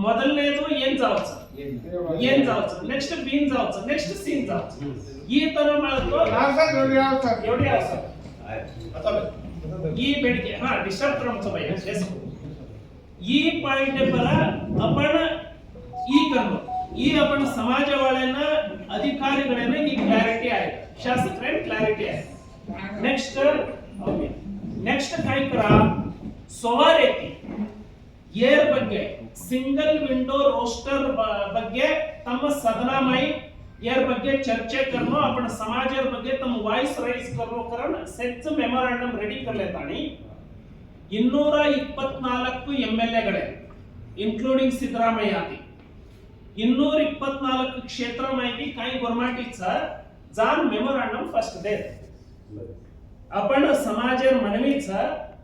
ಮೊದಲನೇದು ಏನ್ ಜಾವ್ಸ್ ಏನ್ ಜಾವ್ಸ್ ನೆಕ್ಸ್ಟ್ ಬೀನ್ ಜಾವ್ಸ್ ನೆಕ್ಸ್ಟ್ ಸೀನ್ ಜಾವ್ಸ್ ಈ ತರ ಮಾಡ್ತು ಎವಡಿ ಯಾವ ಸರ್ ಈ ಬೆಳಿಗ್ಗೆ ಹಾ ಡಿಸ್ಟರ್ಬ್ ಕ್ರಮ ಸಮಯ ಈ ಪಾಯಿಂಟ್ ಪರ ಅಪಣ ಈ ಕರ್ಮ ಈ ಅಪಣ ಸಮಾಜ ಒಳನ ಅಧಿಕಾರಿಗಳನ್ನ ಈ ಕ್ಲಾರಿಟಿ ಆಯ್ತು ಶಾಸಕರ ಕ್ಲಾರಿಟಿ ಆಯ್ತು ನೆಕ್ಸ್ಟ್ ನೆಕ್ಸ್ಟ್ ಕಾಯ್ಕರ ಸೊವಾರೆತಿ ಏರ್ ಬಗ್ಗೆ ಸಿಂಗಲ್ ವಿಂಡೋ ರೋಸ್ಟರ್ ಬಗ್ಗೆ ತಮ್ಮ ಸದನಾಮಯಿ ಏರ್ ಬಗ್ಗೆ ಚರ್ಚೆ करनो आपण समाजर ಬಗ್ಗೆ ತಮ್ಮ ವಾಯ್ಸ್ ರೈಸ್ करनो कारण ಸೆಚ್ ಮೆಮೊರಾಂಡಮ್ ರೆಡಿ करलेताणी ಇನ್ನೂರ ಇಪ್ಪತ್ನಾಲ್ಕು ಎಂ ಎಲ್ ಎಗಳೇ ಇನ್ಕ್ಲೂಡಿಂಗ್ ಸಿದ್ದರಾಮಯ್ಯ आदी ಇನ್ನೂರ ಇಪ್ಪತ್ನಾಲ್ಕು ಕ್ಷೇತ್ರ माहिती काही गोरमाटीचा जाण मेमोरंडम फर्स्ट देत आपण समाजर मनवीचा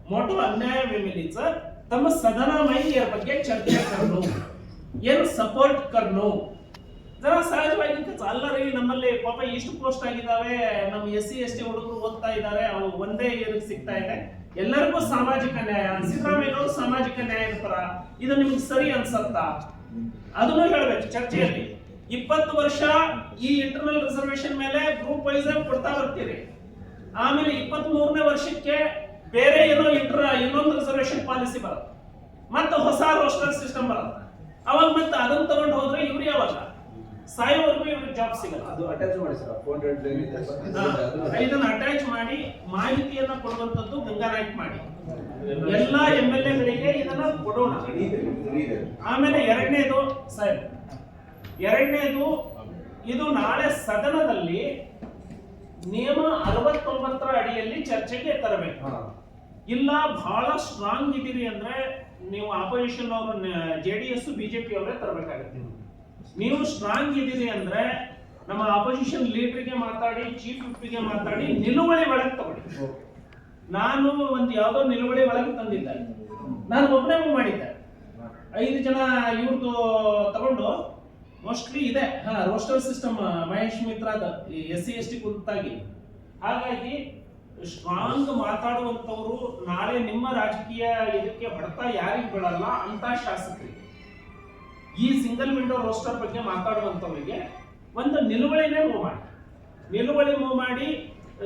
मोठो अन्याय वेमिलीचा ತಮ್ಮ ಸದನ ಮಹಿಳೆಯರ ಬಗ್ಗೆ ಚರ್ಚೆ ಕರ್ನು, ಏನು ಸಪೋರ್ಟ್ ಕರ್ನು. ಜನ ಸಹಜವಾಗಿ ಅಲ್ಲರಿ, ನಮ್ಮಲ್ಲಿ ಪಾಪ ಇಷ್ಟು ಪೋಸ್ಟ್ ಆಗಿದ್ದಾವೆ, ನಮ್ಮ ಎಸ್ ಸಿ ಎಸ್ ಟಿ ಹುಡುಗರು ಓದ್ತಾ ಇದ್ದಾರೆ ಅವು ಒಂದೇ ಏನಕ್ಕೆ ಸಿಗ್ತಾ ಇದೆ. ಎಲ್ಲರಿಗೂ ಸಾಮಾಜಿಕ ನ್ಯಾಯ. ಸಿದ್ದರಾಮಯ್ಯ ಸಾಮಾಜಿಕ ನ್ಯಾಯ ಪರ. ಇದು ನಿಮ್ಗೆ ಸರಿ ಅನ್ಸತ್ತಾ? ಅದನ್ನು ಹೇಳ್ಬೇಕು ಚರ್ಚೆಯಲ್ಲಿ. ಇಪ್ಪತ್ತು ವರ್ಷ ಈ ಇಂಟರ್ನಲ್ ರಿಸರ್ವೇಶನ್ ಮೇಲೆ ಗ್ರೂಪ್ ವೈಸ್ ಕೊಡ್ತಾ ಬರ್ತೀರಿ. ಆಮೇಲೆ ಇಪ್ಪತ್ತ್ ಮೂರನೇ ವರ್ಷಕ್ಕೆ ಬೇರೆ ಏನೋ ಇಟ್ರ ಇನ್ನೊಂದು ರಿಸರ್ವೇಶನ್ ಪಾಲಿಸಿ ಬರುತ್ತೆ. ಮತ್ತೆ ಹೊಸ ರೋಸ್ಟರ್ ಸಿಸ್ಟಮ್ ಬರುತ್ತೆ. ಅವಾಗ ಮತ್ತೆ ಅದನ್ನ ತಗೊಂಡು ಹೋದ್ರೆ ಇವ್ರು ಯಾವಾಗ? ಸಾಯೋವರೆಗೂ ಇವ್ರಿಗೆ ಜಾಬ್ ಸಿಗಲ್ಲ. ಅದು ಅಟ್ಯಾಚ್ ಮಾಡಿ ಸರ್ ಇದನ್ನ ಅಟ್ಯಾಚ್ ಮಾಡಿ ಮಾಹಿತಿಯನ್ನ ಕೊಡುವಂತದ್ದು ಗಂಗಾನಾಯ್ಕ್ ಮಾಡಿ. ಎಲ್ಲಾ ಎಂ ಎಲ್ ಎಗಳಿಗೆ ಇದನ್ನ ಕೊಡೋಣ. ಆಮೇಲೆ ಎರಡನೇದು ಸರ್ ಎರಡನೇದು ಇದು ನಾಳೆ ಸದನದಲ್ಲಿ ನಿಯಮ ಅರವತ್ತೊಂಬತ್ತರ ಅಡಿಯಲ್ಲಿ ಚರ್ಚೆಗೆ ತರಬೇಕು. ಇಲ್ಲ, ಬಹಳ ಸ್ಟ್ರಾಂಗ್ ಇದ್ದೀರಿ ಅಂದ್ರೆ ನೀವು ಆಪೋಸಿಷನ್ ಅವರು ಜೆ ಡಿ ಎಸ್ ಬಿಜೆಪಿ ಅವರೇ ತರಬೇಕಾಗುತ್ತೆ ನೀವು. ಸ್ಟ್ರಾಂಗ್ ಇದ್ದೀರಿ ಅಂದ್ರೆ ನಮ್ಮ ಆಪೋಸಿಷನ್ ಲೀಡರ್ಗೆ ಮಾತಾಡಿ ಚೀಫ್ ವಿಪ್ಗೆ ಮಾತಾಡಿ ನಿಲುವಳಿ ಒಳಗೆ ತಗೊಳ್ಳಿ. ನಾನು ಒಂದು ಯಾವುದೋ ನಿಲುವಳಿ ಒಳಗೆ ತಂದಿದ್ದೆ. ನಾನು ಒಬ್ಬನೇ ಮಾಡಿದ್ದೆ. ಐದು ಜನ ಇವ್ರದ್ದು ತಗೊಂಡು ಮೋಸ್ಟ್ಲಿ ಇದೆ. ಹಾ ರೋಸ್ಟರ್ ಸಿಸ್ಟಮ್ ಮಹೇಶ್ ಮಿತ್ರಾದ ಎಸ್ ಸಿ ಎಸ್ ಟಿ ಕುರಿತಾಗಿ ಹಾಗಾಗಿ ಸ್ಟ್ರಾಂಗ್ ಮಾತಾಡುವಂತವರು ನಾಳೆ ನಿಮ್ಮ ರಾಜಕೀಯ ಇದಕ್ಕೆ ಹೊಡೆತ ಯಾರಿಗೆ ಬೀಳಲ್ಲ ಅಂತ ಶಾಸಕರಿಗೆ ಈ ಸಿಂಗಲ್ ವಿಂಡೋ ರೋಸ್ಟರ್ ಬಗ್ಗೆ ಮಾತಾಡುವಂತವರಿಗೆ ಒಂದು ನಿಲುವಳಿನೇ ಮೂವ್ ಮಾಡಿ. ನಿಲುವಳಿ ಮೂವ್ ಮಾಡಿ,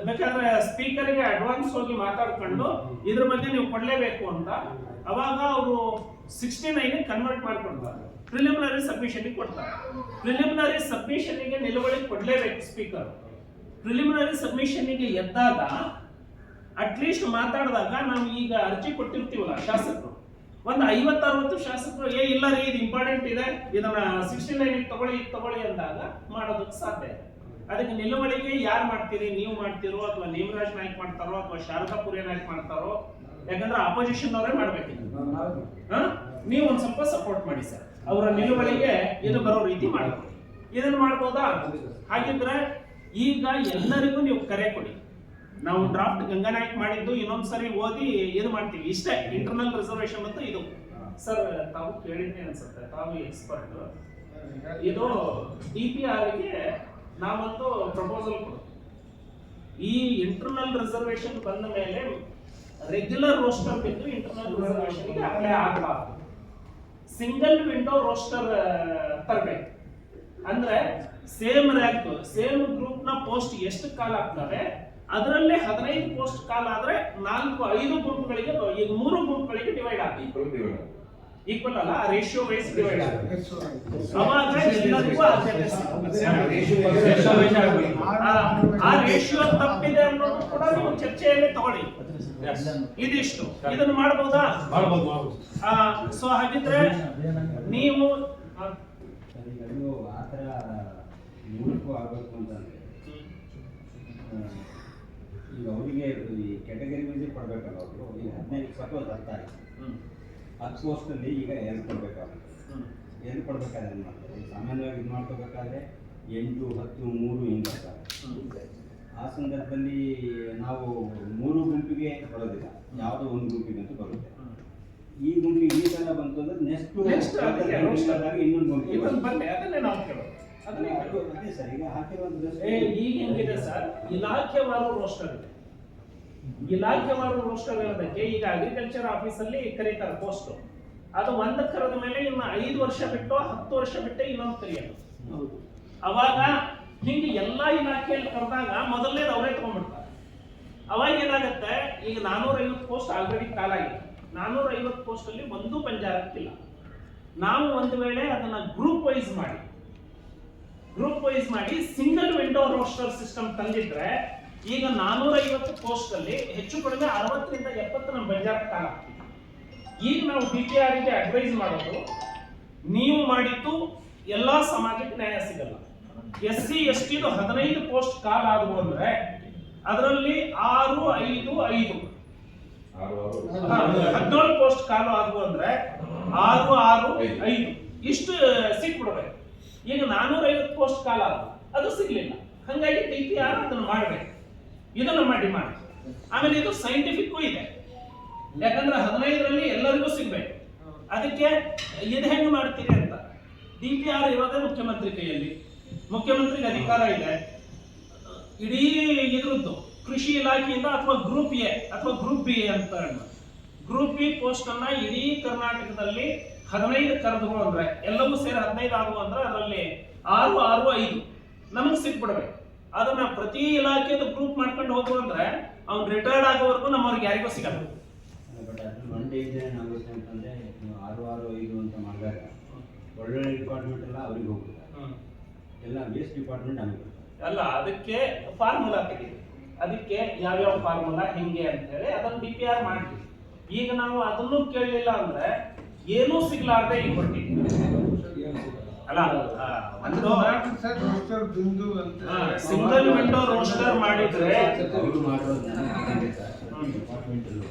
ಬೇಕಾದ್ರೆ ಸ್ಪೀಕರ್ಗೆ ಅಡ್ವಾನ್ಸ್ ಹೋಗಿ ಮಾತಾಡ್ಕೊಂಡು ಇದ್ರ ಬಗ್ಗೆ ನೀವು ಕೊಡ್ಲೇಬೇಕು ಅಂತ ಅವಾಗ ಅವರು ಸಿಕ್ಸ್ಟಿ ನೈನ್ ಕನ್ವರ್ಟ್ ಮಾಡ್ಕೊಂಡ್ಬಾರ್ದು ಪ್ರಿಲಿಮಿನರಿ ಸಬ್ಮಿಷನ್ ಕೊಡ್ತಾರೆ. ಪ್ರಿಲಿಮಿನರಿ ಸಬ್ಮಿಷನ್ಗೆ ನಿಲುವಳಿ ಕೊಡ್ಲೇಬೇಕು ಸ್ಪೀಕರ್ ಪ್ರಿಲಿಮಿನರಿ ಸಬ್ಮಿಷನ್ಗೆ ಎದ್ದಾಗ ಅಟ್ಲೀಸ್ಟ್ ಮಾತಾಡಿದಾಗ ನಾವು ಈಗ ಅರ್ಜಿ ಕೊಟ್ಟಿರ್ತೀವಲ್ಲ ಶಾಸಕರು. ಒಂದು ಐವತ್ತು ಅರವತ್ತು ಶಾಸಕರು, ಏ, ಇಲ್ಲ ರೀ, ಇದು ಇಂಪಾರ್ಟೆಂಟ್ ಇದೆ, ಇದನ್ನ ಸಿಕ್ಸ್ಟಿ ನೈನ್ ತಗೊಳ್ಳಿ ತಗೊಳ್ಳಿ ಅಂದಾಗ ಮಾಡೋದಕ್ಕೆ ಸಾಧ್ಯ ಇದೆ. ಅದಕ್ಕೆ ನಿಲುವಳಿಗೆ ಯಾರು ಮಾಡ್ತೀರಿ, ನೀವು ಮಾಡ್ತೀರೋ ಅಥವಾ ನೇಮರಾಜ್ ನಾಯ್ಕ್ ಮಾಡ್ತಾರೋ ಅಥವಾ ಶಾರದಾ ಪುರಿಯ ನಾಯ್ಕ್ ಮಾಡ್ತಾರೋ? ಯಾಕಂದ್ರೆ ಅಪೋಸಿಷನ್ ಅವರೇ ಮಾಡ್ಬೇಕು? ನೀವು ಒಂದ್ ಸ್ವಲ್ಪ ಸಪೋರ್ಟ್ ಮಾಡಿ ಸರ್. ಅವರ ನಿಲುವಳಿಗೆ ಇದು ಬರೋ ರೀತಿ ಮಾಡಬೇಕು ಇದನ್ನ ಮಾಡ್ಬೋದಾ? ಹಾಗಿದ್ರೆ ಈಗ ಎಲ್ಲರಿಗೂ ನೀವು ಕರೆ ಕೊಡಿ. ನಾವು ಡ್ರಾಫ್ಟ್ ಗಂಗಾನಾಯ್ಕ್ ಮಾಡಿದ್ದು ಇನ್ನೊಂದ್ಸರಿ ಓದಿ ಇದು ಮಾಡ್ತೀವಿ. ಇಷ್ಟೇ ಇಂಟರ್ನಲ್ ರಿಸರ್ವೇಶನ್ ಮತ್ತು ಇದು. ಸರ್ ತಾವು ಕೇಳಿದ್ದೆ ಅನ್ಸುತ್ತೆ. ತಾವು ಎಕ್ಸ್ಪರ್ಟ್ ಇದು ಡಿ ಪಿ ಆರ್ಗೆ ನಾವೊಂದು ಪ್ರಪೋಸಲ್ ಕೊಡ್ತೀವಿ. ಈ ಇಂಟರ್ನಲ್ ರಿಸರ್ವೇಶನ್ ಬಂದ ಮೇಲೆ ರೆಗ್ಯುಲರ್ ರೋಸ್ಟರ್ ಬಿದ್ದು ಇಂಟರ್ನಲ್ ರಿಸರ್ವೇಶನ್ಗೆ ಅಪ್ಲೈ ಆಗಬಾರ್ದು. ಸಿಂಗಲ್ ವಿಂಡೋ ರೋಸ್ಟರ್ ತರಬೇಕು. ಅಂದ್ರೆ ಸೇಮ್ ರ್ಯಾಂಕ್ ಸೇಮ್ ಗ್ರೂಪ್ನ ಪೋಸ್ಟ್ ಎಷ್ಟು ಕಾಲ ಆಗ್ತವೆ ಅದರಲ್ಲೇ ಹದಿನೈದು ಪೋಸ್ಟ್ ಕಾಲ್ ಆದ್ರೆ ನಾಲ್ಕು ಐದು ಗುಂಪುಗಳಿಗೆ ಈಗ ಮೂರು ಗುಂಪುಗಳಿಗೆ ಡಿವೈಡ್ ಆಗ್ತದೆ ಈಕ್ವಲ್ ಅಲ್ಲ ರೇಷಿಯೋ ವೈಸ್ ಡಿವೈಡ್ ಆಗುತ್ತೆ ಅವಾಗ ಎಲ್ಲರಿಗೂ ಆದ್ಯತೆ ಆ- ರೇಷಿಯೋ ತಪ್ಪಿದೆ ಅನ್ನೋದು ಕೂಡ ನೀವು ಚರ್ಚೆಯಲ್ಲಿ ತಗೊಳ್ಳಿ. ಇದಿಷ್ಟು. ಇದನ್ನು ಮಾಡಬಹುದಾ ಮಾಡ್ಬೋದು ಮಾಡ್ಬೋದು ಸೊ ಹಾಗಿದ್ರೆ ನೀವು ಆಗಬೇಕು ಅಂತಂದ್ರೆ ಈಗ ಅವರಿಗೆ ಈ ಕ್ಯಾಟಗರಿ ವೈಸ್ ಕೊಡಬೇಕಲ್ಲ ಅವರು ಈಗ ಹದಿನೈದು ಸಪೋಸ್ ಹ್ಮ್, ಹತ್ತು ಪೋಸ್ಟಲ್ಲಿ ಈಗ ಎರಡು ಕೊಡ್ಬೇಕಾಗುತ್ತೆ. ಎರಡು ಕೊಡ್ಬೇಕಾದ್ರೆ ಏನು ಮಾಡ್ತಾರೆ? ಸಾಮಾನ್ಯವಾಗಿ ಇದು ಮಾಡ್ಕೋಬೇಕಾದ್ರೆ ಎಂಟು ಹತ್ತು ಮೂರು ಹಿಂಗೆ ಆ ಸಂದರ್ಭದಲ್ಲಿ ನಾವು ಮೂರು ಗುಂಪಿಗೆ ಬರೋದಿಲ್ಲ. ಯಾವುದೋ ಒಂದು ಗುಂಪಿಗೆ ಅಂತ ಬರುತ್ತೆ. ಈ ಗುಂಪಿಗೆ ಈ ಥರ ಬಂತು ಅಂದ್ರೆ ನೆಕ್ಸ್ಟ್. ಇನ್ನೊಂದು ಗುಂಪಿಗೆ ಅದು ಸರ್ ಈಗ ಹಾಕಿರುವಂತ ಏ, ಈಗ ಹೆಂಗಿದೆ ಸರ್? ಇಲಾಖೆವಾರು ರೋಸ್ಟರ್ ಇದೆ. ಇಲಾಖೆವಾರು ರೋಸ್ಟರ್ ಇರೋದಕ್ಕೆ ಈಗ ಅಗ್ರಿಕಲ್ಚರ್ ಆಫೀಸಲ್ಲಿ ಕರೀತಾರೆ ಪೋಸ್ಟ್ ಅದು ಒಂದು ಕರೆದ ಮೇಲೆ ಇನ್ನು ಐದು ವರ್ಷ ಬಿಟ್ಟು ಹತ್ತು ವರ್ಷ ಬಿಟ್ಟು ಇನ್ನೊಂದು ಕರೆಯೋದು. ಅವಾಗ ಹಿಂಗೆ ಎಲ್ಲಾ ಇಲಾಖೆಯಲ್ಲಿ ಕರೆದಾಗ ಮೊದಲನೇ ಅವರೇ ತಗೊಂಡ್ಬಿಡ್ತಾರೆ. ಅವಾಗ ಏನಾಗುತ್ತೆ ಈಗ ನಾನೂರ ಐವತ್ತು ಪೋಸ್ಟ್ ಆಲ್ರೆಡಿ ಕಾಲಾಗಿದೆ ನಾನೂರ ಐವತ್ತು ಪೋಸ್ಟ್ ಅಲ್ಲಿ ಒಂದು ಪಂಜಾರಕ್ಕಿಲ್ಲ ನಾವು ಒಂದು ವೇಳೆ ಅದನ್ನ ಗ್ರೂಪ್ ವೈಸ್ ಮಾಡಿ ಗ್ರೂಪ್ ವೈಸ್ ಮಾಡಿ ಸಿಂಗಲ್ ವಿಂಡೋ ರೋಸ್ಟರ್ ಸಿಸ್ಟಮ್ ತಂದಿದ್ರೆ ಈಗ ನಾನೂರ ಐವತ್ತು ಪೋಸ್ಟ್ ಅಲ್ಲಿ ಹೆಚ್ಚು ಕಡಿಮೆ ಅರವತ್ತರಿಂದ ಎಪ್ಪತ್ತು ನಮ್ಮ ಬಂಜಾರ ಕಾಲ ಈಗ ನಾವು ಡಿ ಟಿ ಆರ್ಗೆ ಅಡ್ವೈಸ್ ಮಾಡೋದು ನೀವು ಮಾಡಿದ್ದು ಎಲ್ಲಾ ಸಮಾಜಕ್ಕೆ ನ್ಯಾಯ ಸಿಗಲ್ಲ. ಎಸ್ ಸಿ ಎಸ್ ಟಿದು ಹದಿನೈದು ಪೋಸ್ಟ್ ಕಾಲ್ ಆದವು ಅಂದ್ರೆ ಅದರಲ್ಲಿ ಆರು ಐದು ಐದು. ಹದಿನೇಳು ಪೋಸ್ಟ್ ಕಾಲು ಆದವು ಅಂದ್ರೆ ಆರು ಆರು ಐದು. ಇಷ್ಟು ಸಿಕ್ಬಿಡ್ಬೇಕು ಈಗ ನಾನೂರ ಐವತ್ತು ಪೋಸ್ಟ್ ಕಾಲ ಅದು ಸಿಗ್ಲಿಲ್ಲ. ಹಂಗಾಗಿ ಟಿ ಪಿ ಆರ್ ಅದನ್ನು ಮಾಡ್ಬೇಕು. ಇದನ್ನ ಮಾಡಿ ಡಿಮಾಂಡ್ ಆಮೇಲೆ ಇದು ಸೈಂಟಿಫಿಕ್ ಇದೆ. ಯಾಕಂದ್ರೆ ಹದಿನೈದರಲ್ಲಿ ಎಲ್ಲರಿಗೂ ಸಿಗ್ಬೇಕು. ಅದಕ್ಕೆ ಇದು ಹೆಂಗ್ ಮಾಡ್ತೀರಿ ಅಂತ. ಡಿ ಪಿ ಆರ್ ಇರೋದೇ ಮುಖ್ಯಮಂತ್ರಿ ಕೈಯಲ್ಲಿ. ಮುಖ್ಯಮಂತ್ರಿಗೆ ಅಧಿಕಾರ ಇದೆ. ಇಡೀ ಇದ್ರದ್ದು ಕೃಷಿ ಇಲಾಖೆಯಿಂದ ಅಥವಾ ಗ್ರೂಪ್ ಎ ಅಥವಾ ಗ್ರೂಪ್ ಬಿ ಅಂತ ಗ್ರೂಪ್ ಬಿ ಪೋಸ್ಟ್ ಅನ್ನ ಇಡೀ ಕರ್ನಾಟಕದಲ್ಲಿ ಹದಿನೈದು ಕರೆದುಗಳು ಅಂದ್ರೆ, ಎಲ್ಲವೂ ಸೇರಿ ಹದಿನೈದು ಆಗುವ ಅಂದ್ರೆ ಅದರಲ್ಲಿ ಆರು ಆರು, ಐದು ನಮಗೆ ಸಿಕ್ಬಿಡ್ಬೇಕು. ಅದನ್ನ ಪ್ರತಿ ಇಲಾಖೆದು ಗ್ರೂಪ್ ಮಾಡ್ಕೊಂಡು ಹೋಗುವ ಅಂದ್ರೆ ಅವ್ನು ರಿಟೈರ್ಡ್ ಆಗೋವರೆಗೂ ನಮ್ಮವ್ರಿಗೆ ಯಾರಿಗೂ ಸಿಗಲ್ಲ. ಬಟ್ ಅದ್ರಲ್ಲಿ ಒನ್ ಡೇಸ್ ಏನಾಗುತ್ತೆ ಅಂತಂದ್ರೆ ಆರು ಆರು ಐದು ಅಂತ ಮಾಡಿದಾಗ ಒಳ್ಳೊಳ್ಳೆ ಡಿಪಾರ್ಟ್ಮೆಂಟ್ ಎಲ್ಲ ಅವ್ರಿಗೆ ಹೋಗ್ಬಿಡ್ತಾರೆ ಎಲ್ಲ ವೇಸ್ಟ್ ಡಿಪಾರ್ಟ್ಮೆಂಟ್ ನಮಗೆ ಅಲ್ಲ ಅದಕ್ಕೆ ಫಾರ್ಮುಲಾ ತೆಗೀರಿ ಅದಕ್ಕೆ ಯಾವ್ಯಾವ ಫಾರ್ಮುಲಾ ಹೆಂಗೆ ಅಂತ ಹೇಳಿ ಅದನ್ನ ಬಿ ಪಿ ಆರ್ ಮಾಡ್ತೀವಿ. ಈಗ ನಾವು ಅದನ್ನು ಕೇಳಲಿಲ್ಲ ಅಂದ್ರೆ ಏನೂ ಸಿಗ್ಲಾರ್ದೆ ಈಗ ಹೊರಟಿದ್ವಿ ಅಲ್ಲ ಒಂದು ಸಿಂಗಲ್ ವಿಂಡೋ ರೋಸ್ಟರ್ ಮಾಡಿದ್ರೆ ಅವರು ಮಾಡೋದು ನನಗೆ ಸರ್ ಹ್ಮ್. ಡಿಪಾರ್ಟ್ಮೆಂಟಲ್ಲೂ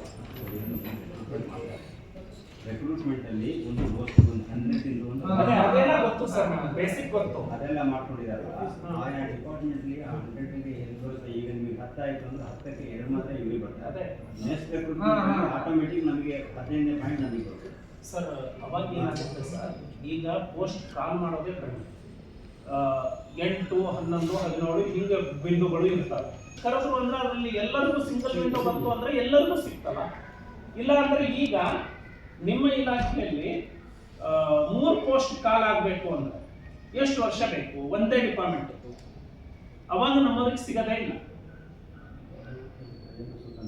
ರೆಕ್ರೂಟ್ಮೆಂಟ್ ಅಲ್ಲಿ ಒಂದು ಪೋಸ್ಟ್ ಒಂದು ಹಂಡ್ರೆಡ್ ಒಂದು ಅದೆಲ್ಲ ಗೊತ್ತು ಸರ್ ಬೇಸಿಕ್ ಗೊತ್ತು. ಅದೆಲ್ಲ ಮಾಡ್ಕೊಂಡಿದ್ದಾರೆ. ಆಯಾ ಡಿಪಾರ್ಟ್ಮೆಂಟ್ ಅಲ್ಲಿ ಹಂಡ್ರೆಡ್ಗೆ ಏನು ಬರುತ್ತೆ ಈಗ ನಿಮಗೆ ಹತ್ತಾಯ್ತು ಅಂದ್ರೆ ಹತ್ತಕ್ಕೆ ಎರಡು ಮಾತ್ರ ಇಲ್ಲಿ ಬರ್ತಾರೆ ಅದೇ. Next recruitment. ಆಟೋಮೆಟಿಕ್ ನಮಗೆ ಹದಿನೈದನೇ ಪಾಯಿಂಟ್ ನಮಗೆ ಬರುತ್ತೆ ಸರ್ ಅವಾಗ ಏನಾಗುತ್ತೆ ಸರ್? ಈಗ ಪೋಸ್ಟ್ ಕಾಲ್ ಮಾಡೋದೇ ಕಡಿಮೆ. ಎಂಟು, ಹನ್ನೊಂದು, ಹದಿನೇಳು ಹಿಂಗೆ ಬಿಂದುಗಳು ಇರ್ತವೆ. ಕರೆದ್ರು ಅಂದ್ರೆ ಅದರಲ್ಲಿ ಎಲ್ಲರಿಗೂ ಸಿಂಗಲ್ ವಿಂಡೋ ಬಂತು ಅಂದ್ರೆ ಎಲ್ಲರಿಗೂ ಸಿಗ್ತಲ್ಲ. ಇಲ್ಲ ಅಂದ್ರೆ ಈಗ ನಿಮ್ಮ ಇಲಾಖೆಯಲ್ಲಿ ಮೂರು ಪೋಸ್ಟ್ ಕಾಲ್ ಆಗಬೇಕು ಅಂದ್ರೆ ಎಷ್ಟು ವರ್ಷ ಬೇಕು? ಒಂದೇ ಡಿಪಾರ್ಟ್ಮೆಂಟ್ ಅವಾಗ ನಮ್ಮವರಿಗೆ ಸಿಗದೇ ಇಲ್ಲ.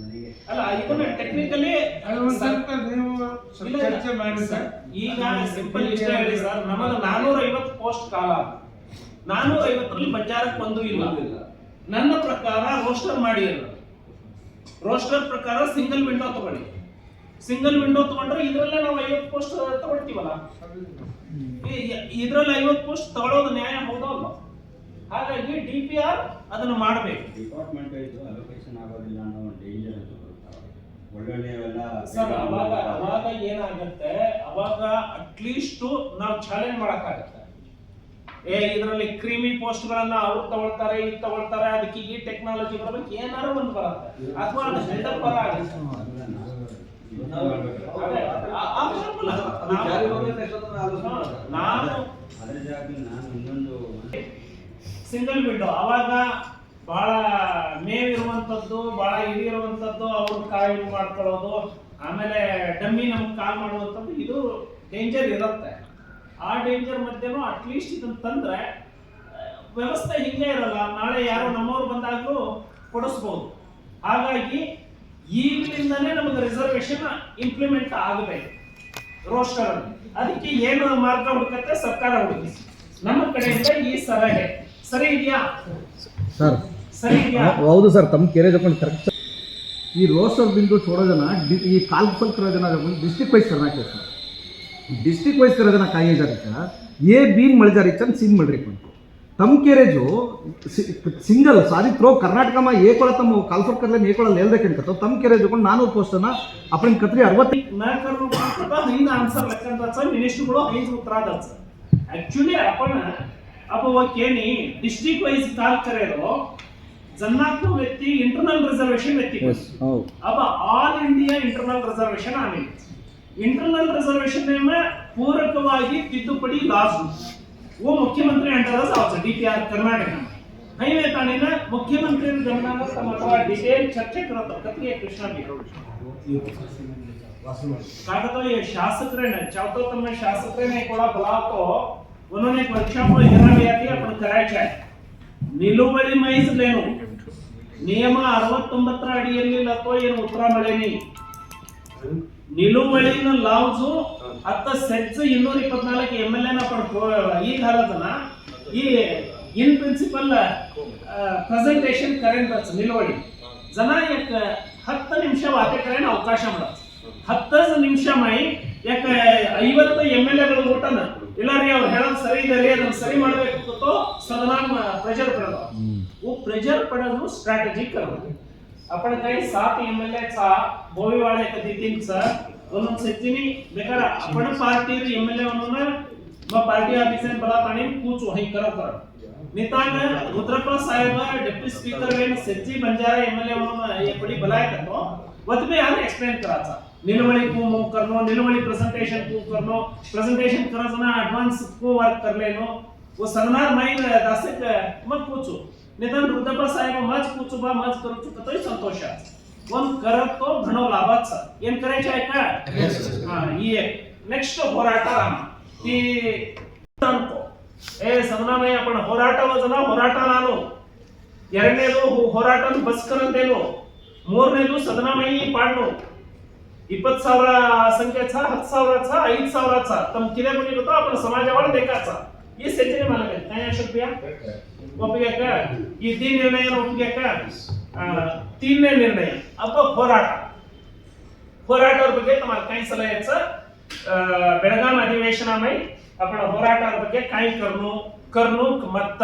ನನಗೆ ಅಲ್ಲ ಇದನ್ನ ಟೆಕ್ನಿಕಲಿ ಸ್ವಲ್ಪ ನೀವು. ಚರ್ಚೆ ಮಾಡಿ ಸರ್ ಈಗ ಸಿಂಪಲ್ ಇಷ್ಟ ಹೇಳಿ ಸರ್ ನಮಗೆ ನಾನೂರ ಐವತ್ತು ಪೋಸ್ಟ್ ಕಾಲ. ನಾನೂರ ಐವತ್ತರಲ್ಲಿ ಬಂಜಾರಕ್ಕೆ ಬಂದು ಇಲ್ಲ. ನನ್ನ ಪ್ರಕಾರ ರೋಸ್ಟರ್ ಮಾಡಿ ಅಲ್ಲ ರೋಸ್ಟರ್ ಪ್ರಕಾರ ಸಿಂಗಲ್ ವಿಂಡೋ ತಗೊಳ್ಳಿ. ಸಿಂಗಲ್ ವಿಂಡೋ ತಗೊಂಡ್ರೆ ಇದ್ರಲ್ಲೇ ನಾವು ಐವತ್ತು ಪೋಸ್ಟ್ ತಗೊಳ್ತೀವಲ್ಲ? ಇದ್ರಲ್ಲಿ ಐವತ್ತು ಪೋಸ್ಟ್ ತಗೊಳ್ಳೋದು ನ್ಯಾಯ ಹೌದಾ ಅಲ್ವಾ? ಹಾಗಾಗಿ ಡಿ ಪಿ ಆರ್ ಅದನ್ನು ಮಾಡಬೇಕು. ಡಿಪಾರ್ಟ್ಮೆಂಟ್ ವೈಸ್ ಅಲೋಕೇಶನ್ ಆಗೋದಿಲ್ಲ ಅನ್ನೋ ಒಂದು ಡೇಂಜರ್ ಅಂತ ಬರುತ್ತೆ ಒಳ್ಳೊಳ್ಳೆಯವೆಲ್ಲ ಸರ್ ಅವಾಗ ಅವಾಗ ಏನಾಗುತ್ತೆ? ಅವಾಗ ಅಟ್ಲೀಸ್ಟ್ ನಾವು ಚಾಲೆಂಜ್ ಮಾಡೋಕ್ಕಾಗತ್ತೆ. ಏ ಇದರಲ್ಲಿ ಕ್ರೀಮಿ ಪೋಸ್ಟ್ ಗಳನ್ನ ಅವ್ರು ತಗೊಳ್ತಾರೆ ಇದು ತಗೊಳ್ತಾರೆ ಅದಕ್ಕೆ ಈ ಟೆಕ್ನಾಲಜಿ ಬರಬೇಕು ಏನಾರು ಒಂದು ಬರುತ್ತೆ. ಅಥವಾ ಅದು ಹೆಲ್ಡಪ್ ಬರ ಆಗುತ್ತೆ. ನಾನು ಸಿಂಗಲ್ ವಿಂಡೋ ಅವಾಗ ಬಹಳ ಮೇವಿರುವಂಥದ್ದು ಬಹಳ ಇರುವಂತದ್ದು ಅವ್ರ ಕಾಯಿ ಮಾಡ್ಕೊಳ್ಳೋದು. ಆಮೇಲೆ ಡಮ್ಮಿ ನಮ್ಗೆ ಕಾಲ್ ಮಾಡುವಂಥದ್ದು ಇದು ಡೇಂಜರ್ ಇರುತ್ತೆ. ಆ ಡೇಂಜರ್ ಮಧ್ಯನೂ ಅಟ್ಲೀಸ್ಟ್ ಇದನ್ನು ತಂದರೆ, ವ್ಯವಸ್ಥೆ ಹಿಂಗೆ ಇರಲ್ಲ. ನಾಳೆ ಯಾರೋ ನಮ್ಮವ್ರು ಬಂದಾಗಲೂ ಕೊಡಿಸ್ಬೋದು. ಹಾಗಾಗಿ ಈಗಲಿಂದನೇ ನಮಗೆ ರಿಸರ್ವೇಶನ್ ಇಂಪ್ಲಿಮೆಂಟ್ ಆಗಬೇಕು. ರೋಸ್ಟರ್ ಅದಕ್ಕೆ ಏನು ಮಾರ್ಗ ಹುಡುಕತ್ತೆ ಸರ್ಕಾರ ಹುಡುಕಿಸಿ. ನಮ್ಮ ಕಡೆಯಿಂದ ಈ ಸಲಹೆ. ಸರಿ ಇದೆಯಾ? ಸರ್. ಹೌದು ಸರ್ ತಮ್ಮ ಕೆರೆ ತಗೊಂಡು ಕರೆಕ್ಟ್ ಈ ರೋಸ್ಟರ್ ಬಿಂದು ಜನ ಈ ಕಾಲ್ ಫಲ್ಕಿರೋ ಜನ district wise Karnataka sir. District wise ಕರೋ ಜನ ಕಾಯಿ ಜಾರಿಕ ಎ ಬೀನ್ ಮಳಿಜಾರಿ ಚಂದ ಸಿಂಗ್ ಮಾಡ್ರಿ ಕೊಂಡು ತಮ್ಮ ಕೆರೆಜು ಸಿಂಗಲ್ ಸಾರಿ ತ್ರೋ ಕರ್ನಾಟಕ ಮಾ ಏಕೊಳ ತಮ್ಮ ಕಾಲ್ ಫಲ್ಕರ್ಲೆ ಏಕೊಳಲ್ಲಿ ಹೇಳ್ದೆ ಕೇಳ್ಕತ್ತ ತಮ್ಮ ಕೆರೆ ತಗೊಂಡು ನಾನು ಪೋಸ್ಟನ್ನ ಅಪ್ಪನ ಕತ್ರಿ ಅರವತ್ತು ಆಕ್ಚುಲಿ ಆನ್ಸರ್ ಲೆಕ್ಕಂತ ಸರ್. ಆ್ಯಕ್ಚುಲಿ ಅಪ್ಪ ಓಕೆ ಡಿಸ್ಟಿಕ್ ವೈಸ್ ಕಾಲ್ ಕರೆಯೋ ऍक्च्युली आपण अब केनी डिस्ट्रिक्ट वाइज काल करेलो जन्नात्म व्यक्ती इंटरनल रिजर्वेशन व्यक्ती ಹೌದು अब ऑल इंडिया इंटरनल रिजर्वेशन आले इंटरनल रिजर्वेशन में ಪೂರಕವಾಗಿ ತಿದ್ದುಪಡಿ ಲಾಸ್ वो मुख्यमंत्री अंडरच आवचं D P R Karnataka highway ತಾಣಿನ ಮುಖ್ಯಮಂತ್ರಿ ಗಮನ ತಮ್ಮ ಅಥವಾ ಡಿಟೇಲ್ ಚರ್ಚೆ करत ಕತ್ತಿಗೆ ಕೃಷ್ಣ काका तो ये शासकरे ने चाहतो तो मैं शासकरे ने कोड़ा बुलाव तो उन्होंने एक वर्कशॉप में हेरा लिया थी अपन ನಿಯಮ ಅರವತ್ತೊಂಬತ್ತರ ಅಡಿಯಲ್ಲಿ ಅಥವಾ ಏನು ಉತ್ತರ ಮಳೆನಿ ನಿಲುವಳಿನ ಲಾವ್ಸು ಹತ್ತ ಸೆಟ್ಸ್ ಇನ್ನೂರ ಇಪ್ಪತ್ನಾಲ್ಕು ಎಂ ಎಲ್ ಎನ ಈಗ ಹಲದನ ಈ ಇನ್ ಪ್ರಿನ್ಸಿಪಲ್ ಪ್ರೆಸೆಂಟೇಷನ್ ಕರೆಂಟ್ ಬಸ್ ನಿಲುವಳಿ. ಜನ ಯಾಕ ಹತ್ತು ನಿಮಿಷ ವಾಕ್ಯ ಕರೆನ ಅವಕಾಶ ಮಾಡತ್ ಹತ್ತು ನಿಮಿಷ ಮಾಡಿ ಯಾಕ ಐವತ್ತು ಎಂ ಎಲ್ ಎಗಳು ಊಟನ. ಇಲ್ಲ ರೀ ಅವ್ರು ಹೇಳೋದು ಸರಿ ಇದೆ ರೀ, ಅದನ್ನ ಸರಿ ಮಾಡ್ಬೇಕು ಸದನ ಪ್ರೆಷರ್ ಪಡೋದು ಪ್ರೆಷರ್ ಪಡೋದು ಸ್ಟ್ರಾಟಜಿ ಕರ್ವ್ ಅಪ್ಪಣಕಾಯಿ ಸಾತ್ ಎಮ್ ಎಲ್ ಎ ಸಾ ಬೋವಿವಾಳೆ ಕದೀತೀನಿ ಸರ್ ಒಂದೊಂದು ಸಜ್ಜಿನಿ ಬೇಕಾರ ಅಪ್ಪಣ ಪಾರ್ಟಿ ಎಮ್ ಎಲ್ ಎ ಅವನನ್ನ ನಮ್ಮ ಪಾರ್ಟಿ ಆಫೀಸರ್ ಬರತಾನೆ ಕೂಚು ಹೈ ಕರತರ ನಿತಾನ ರುದ್ರಪ್ಪ ಸಾಹೇಬ ಡೆಪ್ಟಿ ಸ್ಪೀಕರ್ ವೇನ ಸಜ್ಜಿ ಬಂಜಾರ ಎಮ್ ಎಲ್ ಎ ಅವನನ್ನ ಎಪ್ಪಡಿ ಬಲಾಯಕನೋ वत में यार एक्सप्लेन कराचा निलवणी को मूव करनो निलवणी प्रेजेंटेशन को करनो प्रेजेंटेशन कराचा ना एडवांस को वर्क कर लेनो वो सननार माइन दासक मत पूछो निदान ವೃದ್ಧಪ್ರಸಾಯ ಮಜ್ ಕೂಚುಬ ಮಜ್ ಕರು ಚುಕತೋಯ್ ಸಂತೋಷ ಒಂದ್ ಕರತ್ತೋ ಘಣೋ ಲಾಭಾಚ ಏನ್ करायचं आहे का ಹಾ ಈ ನೆಕ್ಸ್ಟ್ ಹೋರಾಟ ರಾಮ ती ಅನ್ಕೋ ಏ ಸಮನಾಮಯ್ಯ आपण ಹೋರಾಟ ವಜನ ಹೋರಾಟ ನಾನು ಎರಡನೇದು ಹೋರಾಟನ ಬಸ್ಕರಂದೇನು ಮೂರನೇದು ಸದನಾಮಯಿ ಪಾಡ್ನು ಇಪ್ಪತ್ತು ಸಾವಿರ ಸಂಖ್ಯೆचा ಹತ್ತು ಸಾವಿರಾचा ಐದು ಸಾವಿರಾचा ತಮ್ಮ ಕಿಲೆ ಬಂದಿರುತ್ತೋ आपण ಸಮಾಜವಾಡ ಬೇಕಾचा ಈ ಸೆಂಚನೆ ಮಾಲಕ ನ್ಯಾಯ ಶುಭ್ಯ ಒಪ್ಪಿಗೆಕ್ಕ ಇದ್ದಿ ನಿರ್ಣಯ ಒಪ್ಪಿಗೆಕ್ಕ तीन ನಿರ್ಣಯ ಅಪ್ಪ ಹೋರಾಟ ಹೋರಾಟ ಬಗ್ಗೆ ತಮ್ಮ ಕೈ ಸಲಹೆಚ್ಚ ಬೆಳಗಾಂ ಅಧಿವೇಶನ ಮೈ आपण ಹೋರಾಟದ ಬಗ್ಗೆ ಕೈ ಕರ್ನು ಕರ್ನು ಮತ್ತ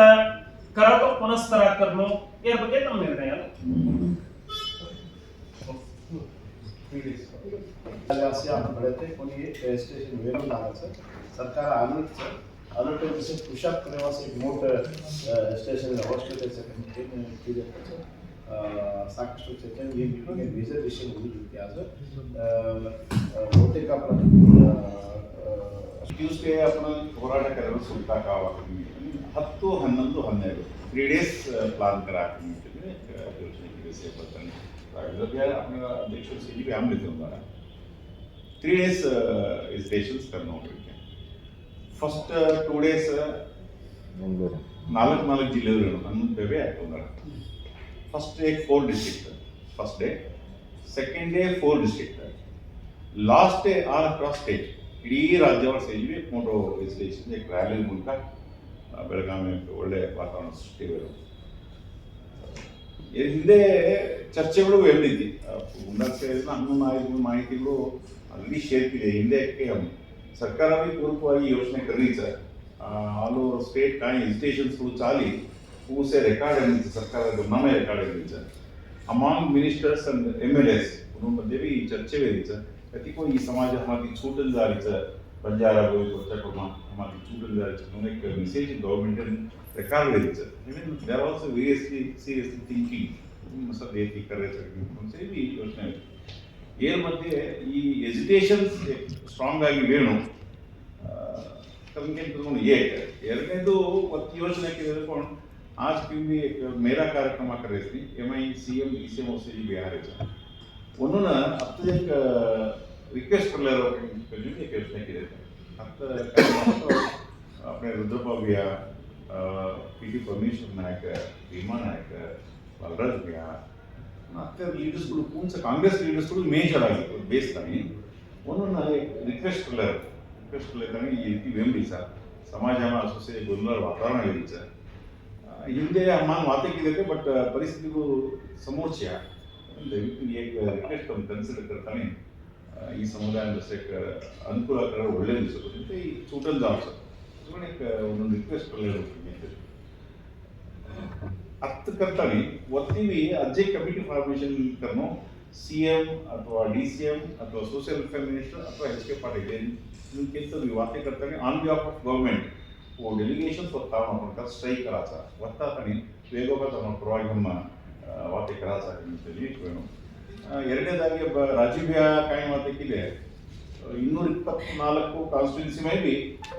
ಕರಕ ಪುನಸ್ತರ ಕರ್ನು ಇದರ ಬಗ್ಗೆ ತಮ್ಮ ನಿರ್ಣಯ ಬೆಳೆತೆ ಸರ್ ಸರ್ಕಾರ ಆನಂದ್ ಸರ್ ಅದರೊಟ್ಟಿಗೆ ವಿಶೇಷ ಕುಶಾಕ್ ನಿವಾಸಿ ರಿಮೋಟ್ ಸ್ಟೇಷನ್ ಅವಶ್ಯಕತೆ ಸೆಕೆಂಡ್ ಏನು ಸಾಕಷ್ಟು ಚರ್ಚೆ ಈ ಮೀಟಿಂಗ್ ಮೇಜರ್ ವಿಷಯ ಮುಗಿದಿರುತ್ತೆ ಅದು ಬಹುತೇಕ ಟ್ಯೂಸ್ಡೇ ಅಪ್ಪನ ಹೋರಾಟ ಕರೆದು ಸುಲ್ತಾಕ ಹತ್ತು ಹನ್ನೊಂದು ಹನ್ನೆರಡು ತ್ರೀ ಡೇಸ್ ಪ್ಲಾನ್ ಕರ ಅಧ್ಯಕ್ಷ ಸಿ ಜಿ ಆಮ್ಲಿತ್ತು ತ್ರೀ ಡೇಸ್ ಇಸ್ ಸ್ಟೇಷನ್ಸ್ ಕರ್ನೌಟು ಫಸ್ಟ್ ಟೂ ಡೇಸ್ ನಾಲ್ಕು ನಾಲ್ಕು ಜಿಲ್ಲೆಗಳು ಹನ್ನೊಂದು ಆಗ್ತದೆ first day four district first day second day four district last day all across state ಇಡೀ ರಾಜ್ಯ ಸೇರಿ ಮೋಟೋ ಸ್ಟೇಷನ್ ರ್ಯಾಲಿ ಮೂಲಕ ಬೆಳಗಾವಿ ಒಳ್ಳೆ ವಾತಾವರಣ ಸೃಷ್ಟಿ ಹಿಂದೆ ಚರ್ಚೆಗಳು ಎಲ್ಲಿದ್ದಿ ಉನ್ನತ ಸೇರಿದ ಹನ್ನೊಂದು ಮಾಹಿತಿಗಳು ಅಲ್ಲಿ ಶೇರ್ತಿದೆ ಹಿಂದೆ सरकार ಪೂರಕವಾಗಿ ಯೋಚನೆ ಕರೀತ ಆಲ್ ಓವರ್ ಸ್ಟೇಟ್ ಕಾಯಿ ಇನ್ಸ್ಟಿಟ್ಯೂಷನ್ಸ್ಗಳು ಚಾಲಿ ಊಸೆ ರೆಕಾರ್ಡ್ ಏನಿತ್ತು सरकार ಗಮನ ರೆಕಾರ್ಡ್ ಏನಿತ್ತು among ministers and M L S उन्होंने भी चर्चे में रही कहती को समाज हमारी छूट जा रही है बंजारा गोई को हमारी छूट जा रही। है उन्होंने एक मैसेज गवर्नमेंट रेकॉर्ड रिकॉर्ड ले I mean variously seriously thinking मतलब देखी कर रहे थे उनसे भी योजना ಏರ್ ಮಧ್ಯೆ ಈ ಎಜಿಟೇಷನ್ಸ್ ಸ್ಟ್ರಾಂಗ್ ಆಗಿ ವೇಣು कमी करून एक ಎರಡನೇದು ಒಂದು ಯೋಜನೆ ಕೇಳಿಕೊಂಡು आज क्योंकि एक मेरा कार्यक्रम कर रहे थे M I C M E C M से भी आ रहे थे उन्होंने अब तक एक रिक्वेस्ट कर ले रहा हूँ एक योजना की रहते अब अपने रुद्रपा भैया पी टी परमेश्वर नायक भीमा नायक बलराज भैया ಮತ್ತೆ ಲೀಡರ್ಸ್ಗಳು ಪೂಂಚ ಕಾಂಗ್ರೆಸ್ ಲೀಡರ್ಸ್ಗಳು ಮೇಜರ್ ಆಗಿತ್ತು ತಾನೆ ಒಂದೊಂದು ರಿಕ್ವೆಸ್ಟ್ ರಿಕ್ವೆಸ್ಟ್ ಈ ರೀತಿ ವೆಂಬಿ ಸರ್. ಸಮಾಜ ಅಸೋಸಿಯೇ ಗೊಂದಲ, ವಾತಾವರಣ ಇದೆ, ಸರ್. ಹಿಂದೆ ಅಮ್ಮನ ಮಾತಾಗಿದ್ದಕ್ಕೆ ಬಟ್ ಪರಿಸ್ಥಿತಿಗೂ ಸಮೋಚ್ಯ ದಯವಿಟ್ಟು ಈಗ ರಿಕ್ವೆಸ್ಟ್ ಒಂದು ಕನ್ಸಿಡರ್ ಕರ್ತಾನೆ. ಈ ಸಮುದಾಯದ ಸಕ್ಕೆ ಅನುಕೂಲಕರ ಒಳ್ಳೆಯದು ಒಳ್ಳೆ ಈ ಟೋಟಲ್ ಜಾಬ್ ಸರ್. ಒಂದೊಂದು ರಿಕ್ವೆಸ್ಟ್ ಇರುತ್ತೆ ಹತ್ತು करताना ಒತ್ತೀವಿ ಅಜ್ಜೆ ಕಮಿಟಿ ಫಾರ್ಮೇಷನ್ करनो सीएम अथवा डीसीएम अथवा सोशल वेलफेयर मिनिस्टर अथवा एच के पाटील इनकेंत वाते करताना ऑन बिहाफ ऑफ गव्हर्नमेंट वो डेलिगेशन स्वतः आपण का स्ट्राईक करायचा वत्ता आणि वेगवेगळा आपण परवानगी ನಮ್ಮ ವಾತೆ करायचा ಅಂತೇಳಿ ವೇಣು ಎರಡನೇದಾಗಿ ಒಬ್ಬ ರಾಜೀವ್ ಕಾಯಿ ಮಾತಕ್ಕಿದೆ ಇನ್ನೂರ ಇಪ್ಪತ್ನಾಲ್ಕು ಕಾನ್ಸ್ಟಿಟ್ಯೂನ್ಸಿ ಮೇಲೆ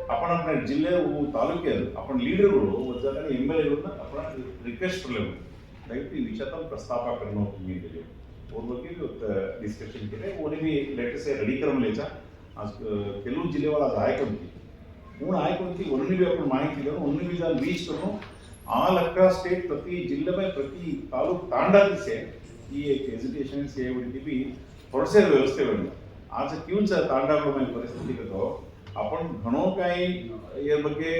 ಅಪನ ಅಪನ ಜಿಲ್ಲೆ ತಾಲೂಕಿನಲ್ಲಿ ಅಪನ ಲೀಡರ್ಗಳು ಒಂದು ಎಂ ಎಲ್ ಎಗಳನ್ನ ಅಪನ ರಿಕ್ವೆಸ್ಟ್ ಪ್ರಲೇವು ದಯವಿಟ್ಟು ಈ ವಿಷಯ ತಮ್ಮ ಪ್ರಸ್ತಾಪ ಕರ್ನೋ ನಿಮಗೆ ಅವ್ರ ಬಗ್ಗೆ ಇವತ್ತು ಡಿಸ್ಕಷನ್ ಇದೆ ಓನಿವಿ ಲೆಟರ್ ಸೇ ರೆಡಿ ಕರಮ್ ಲೇಚ ಕೆಲವು ಜಿಲ್ಲೆಗಳ ಆಯ್ಕೆ ಅಂತಿ ಮೂರು ಆಯ್ಕೆ ಅಂತಿ ಒಂದಿವಿ ಅಪನ ಮಾಹಿತಿ ಇದೆ ಒಂದಿವಿ ಜಾ ರೀಚ್ ಕರನು ಆ ಲಕ್ಕ ಸ್ಟೇಟ್ ಪ್ರತಿ ಜಿಲ್ಲೆ ಮೇಲೆ ಪ್ರತಿ ತಾಲೂಕು ತಾಂಡಾ ಸೇ ಈ ಎಜಿಟೇಷನ್ ಸೇ ಒಂದಿವಿ ಹೊರಸೇ ವ್ಯವಸ್ಥೆ आज क्यों चलता अंडरग्राउंड में परिस्थिति का तो अपन घणो काई ये बगे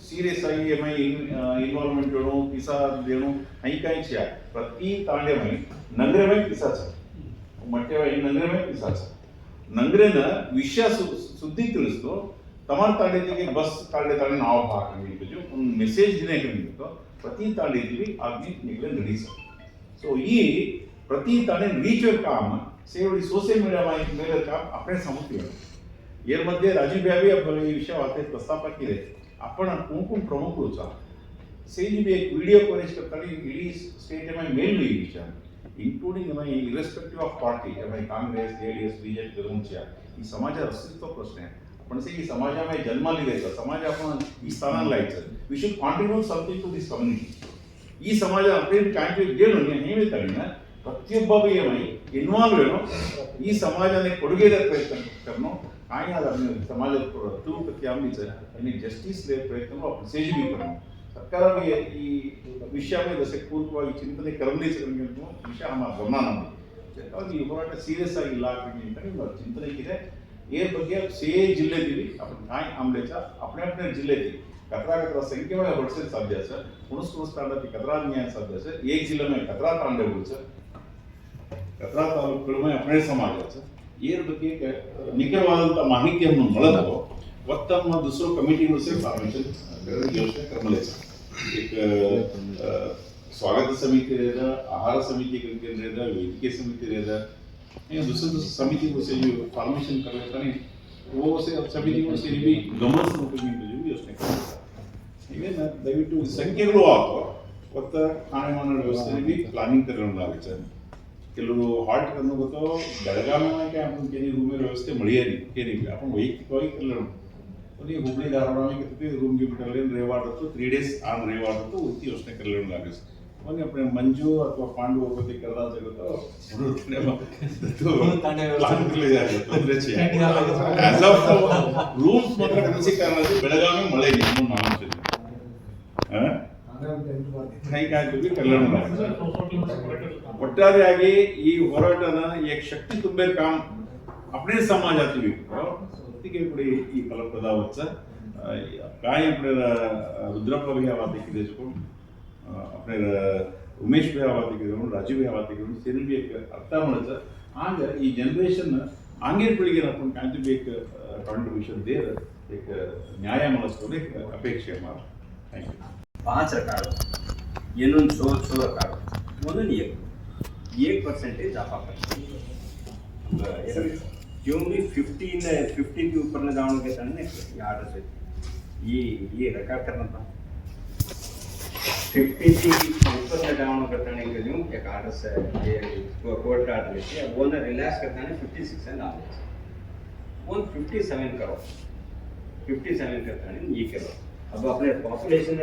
सीरियस आई ये मैं इन्वॉल्वमेंट जोड़ो किसा देणो हई काई छिया प्रति तांडे में नंगरे में किसा छ मटे में नंगरे में किसा छ नंगरे न विषय सुद्धि ತಿಳಿಸ್ತು ತಮಾರ ತಾಂಡಿದ್ದೀವಿ ಬಸ್ ತಾಂಡೆ ತಾಂಡೆ ನಾವು ಹಾಕೊಂಡಿದ್ದೀವಿ ಒಂದು ಮೆಸೇಜ್ ದಿನ ಹೇಗಿತ್ತು ಪ್ರತಿ ತಾಂಡಿದ್ದೀವಿ ಆದ್ಮಿ ನಿಗಲೆ ನಡೆಸ ಸೊ ಈ ಪ್ರತಿ ತಾಂಡೆ ರೀಚ್ काम सेवढी सोशल मीडिया माहिती मिळेल काम आपण समजतो यार मध्ये राजीव ब्याबी ಈ ವಿಷಯ वाचते प्रस्ताप केले आपण कोण कोण प्रमुख होता सेही बी एक व्हिडिओ कव्हरेज करताना इडी स्टेट एम मेन ಈ ವಿಷಯ including M irrespective of party M Congress JDS BJP करूनच्या ही समाज अस्तित्व प्रश्न आहे आपण से की समाजामध्ये जन्माला द्यायचा समाज आपण ಈ ಸ್ಥಾನ लायचं we should contribute something to this community ಈ ಸಮಾಜ ಅಪ್ರೇಮ್ ಕಾಂಟ್ರಿಬ್ಯೂಟ್ ಏನು ನೇಮಿತಾಗಿನ ಪ್ರತಿಯೊಬ್ಬ ಪ್ರತಿಯೊಬ್ಬ ಏನೋ ಇನ್ವಾಲ್ವ್ ಏನೋ ಈ ಸಮಾಜನೇ ಕೊಡುಗೆಗೆ ಪ್ರಯತ್ನ करनो ಆಯಾ ಅದನ್ನ ಸಮಾಜದ ತೂಕಕ್ಕೆ ಜಸ್ಟಿಸ್ ಪ್ರಯತ್ನ ಸರ್ಕಾರ ಈ ವಿಷಯಕ್ಕೆ ದಶಕ ಪೂರ್ವವಾಗಿ ಚಿಂತನೆ ಕರಮನೇ ವಿಷಯ ನಮ್ಮ ಗಮನ ಈ ಹೋರಾಟ ಸೀರಿಯಸ್ ಆಗಿ ಇಲ್ಲ ಅಂತ ಚಿಂತನೆ ಇದೆ. ಏರ್ ಬಗ್ಗೆ ಸೇ ಜಿಲ್ಲೆದಿವಿ आपण काय आमलेचा आपल्या आपल्या ಜಿಲ್ಲೆದಿ कचरा कचरा संख्येमुळे ಹೊರಸಲು ಸಾಧ್ಯ ಸರ್. ಉಣಸ್ಕೊಳಿಸ್ತಾ ಕತ್ರಾ ನ್ಯಾಯ ಸಾಧ್ಯ ಸರ್. ಏಕ್ ಜಿಲ್ಲೆನ ಕತ್ರಾ ತಾಂಡೆ ಸರ್. ಕತ್ರಾ ತಾಲೂಕುಗಳ ಅಪಣೆ ಸಮಾಜ ಇದ್ರ ಬಗ್ಗೆ ನಿಖರವಾದಂಥ ಮಾಹಿತಿಯನ್ನು ಮಳೆದು ಒತ್ತಮ್ಮ ದುಸರು ಕಮಿಟಿಗಳು ಸಹ ಫಾರ್ಮೇಷನ್ ಯೋಚನೆ ಕ್ರಮಲೇ. ಸ್ವಾಗತ ಸಮಿತಿ ರೇದ ಆಹಾರ ಸಮಿತಿ ರೇದ ವೇದಿಕೆ ಸಮಿತಿ ರೇದ ಈಗ ದುಸರ ಸಮಿತಿಗಳು ಫಾರ್ಮೇಷನ್ ಕರಬೇಕಾನೆ ಓ ಸಮಿತಿಗಳು ಸೇರಿ ಬಿ ಗಮನ ಸ್ವರೂಪದಿಂದ ಯೋಚನೆ ಕರಬೇಕು ದಯವಿಟ್ಟು ಸಂಖ್ಯೆಗಳು ಆಗ್ತವೆ ಒತ್ತ ಹಾನಿ ಮಾಡೋ ವ್ಯವಸ್ಥೆ ಬಿ ಪ್ಲಾನಿಂಗ್ ತರೋಣ ಆಗುತ್ತೆ ಕೆಲವರು ಹಾಲ್ಟ್ ಅನ್ನೋದು ಬೆಳಗಾವಿನಾಗೆ આપણಗೆ ಏನು ರೂಮ್ ವ್ಯವಸ್ಥೆ ಮಳಿಯಾರಿ ಏನಿಲ್ಲ ಅಪ್ಪ ವೈಯಕ್ತಿಕವಾಗಿ ಕೆಲವರು ಕೊನೆ ಹುಬ್ಳಿ ಧಾರವಾಡಕ್ಕೆ ತಪ್ಪಿ ರೂಮ್ ಗೆ ಬಿಟ್ಟಲ್ಲಿ ರೇವಾಡತ್ತು ತ್ರೀ ಡೇಸ್ ಆನ್ ರೇವಾಡತ್ತು ಉತ್ತಿ ಯೋಚನೆ ಕರಲೇನು ಲಾಗಸ್ ಮೊನ್ನೆ ಅಪ್ಪ ಮಂಜು ಅಥವಾ ಪಾಂಡು ಹೋಗೋದಕ್ಕೆ ಕರೆದ ಅಂತ ಗೊತ್ತು ರೂಮ್ಸ್ ಮಾತ್ರ ಕನಸಿ ಕಾರಣ ಬೆಳಗಾವಿ ಮಳೆ ನಮ್ಮ ನಾಮ ಸೈನಿಕಾಗ್ಲಿ ಕಲ್ಯಾಣ ಒಟ್ಟಾರೆಯಾಗಿ ಈ ಹೋರಾಟನ ಈಗ ಶಕ್ತಿ ತುಂಬೆ ಕಾಮ್ ಅಪನೇ ಸಮಾಜ ಆತೀವಿ ಅದಕ್ಕೆ ಕೂಡ ಈ ಫಲಪ್ರದ ಅವತ್ತ ಕಾಯಿ ಅಪನೇ ರುದ್ರಪ್ಪ ಭೈ ಆವಾತಿಗೆ ಅಪನೇ ಉಮೇಶ್ ಭೈ ಆವಾತಿಗೆ ದೇಶಕೊಂಡು ರಾಜೀವ್ ಭೈ ಆವಾತಿಗೆ ದೇಶಕೊಂಡು ಅರ್ಥ ಮಾಡ ಆಗ ಈ ಜನರೇಷನ್ ಆಂಗೇರ್ ಪೀಳಿಗೆ ಅಪ್ಪ ಕಾಂತಿಬೇಕ್ ಕಾಂಟ್ರಿಬ್ಯೂಷನ್ ದೇರ್ एक न्याय ಮಾಡಿಸ್ಕೊಂಡು ಅಪೇಕ್ಷೆ अपेक्षा मार थैंक यू पांच ಏನೊಂದು ಶೋ ಶೋ ರೊಕ್ಕ ಒಂದೊಂದು ಏಕ್ ಏಕ್ ಪರ್ಸೆಂಟೇಜ್ ಆಫ್ ಆಗ್ತದೆ ಕ್ಯೂಮಿ ಫಿಫ್ಟಿಯಿಂದ ಫಿಫ್ಟೀನ್ ಉಪರ್ನ ದಾವಣಗೆ ತಾನೇ ಎರಡು ಸೈತಿ ಈ ಈ ರೆಕಾರ್ಡ್ ಕರ್ನದ ಫಿಫ್ಟಿ ಉಪರ್ನ ದಾವಣಗೆ ತಾನೇ ನೀವು ಯಾಕೆ ಆರ್ಡರ್ಸ್ ಕೋರ್ಟ್ ಆರ್ಡರ್ ಐತಿ ಓನರ್ ರಿಲ್ಯಾಕ್ಸ್ ಕರ್ತಾನೆ ಫಿಫ್ಟಿ ಸಿಕ್ಸ್ ಅಂಡ್ ಆರ್ ಒಂದು ಫಿಫ್ಟಿ ಸೆವೆನ್ ಕರೋ ಫಿಫ್ಟಿ ಸೆವೆನ್ ಕರ್ತಾನೆ ಈ ಕರೋ अब अपने पॉपुलेशन